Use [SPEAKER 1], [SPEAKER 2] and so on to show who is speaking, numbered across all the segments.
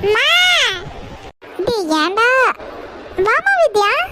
[SPEAKER 1] ஏண்டா வாமா வித்யா.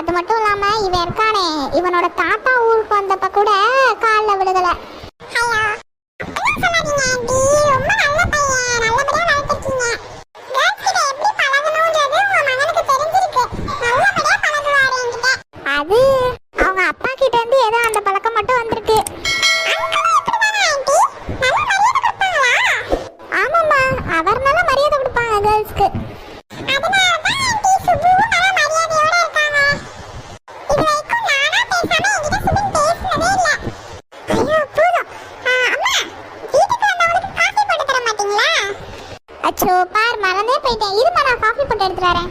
[SPEAKER 1] அது மட்டும் இல்லாம இவன் இருக்கானே. இவனோட தாத்தா ஊருக்கு வந்தப்ப கூட காலில் விழுதலை அது அச்சோ பார் மறந்தே போயிட்டேன். இருமா நான் காஃபி போட்டு எடுத்துட்டு வரேன்.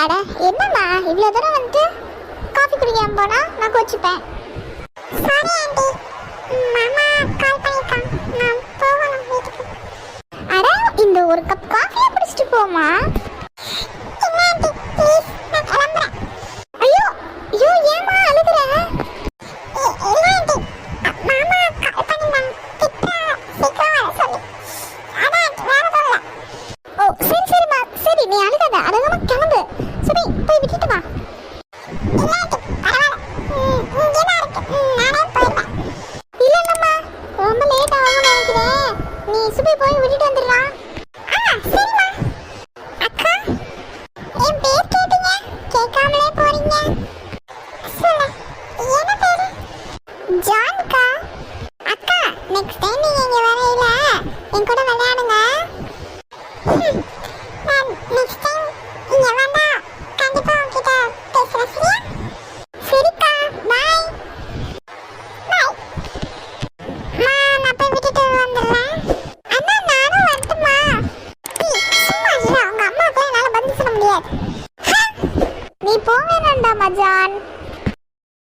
[SPEAKER 1] அட என்னம்மா இவ்வளோ தூரம் வந்து காஃபி குடிக்காம போனால் நான் கோச்சிப்பேன். சாரி ஆண்டி மாமா கால் நான் போகணும் வீட்டுக்கு. இந்த ஒரு கப் காஃபியை குடிச்சிட்டு போமா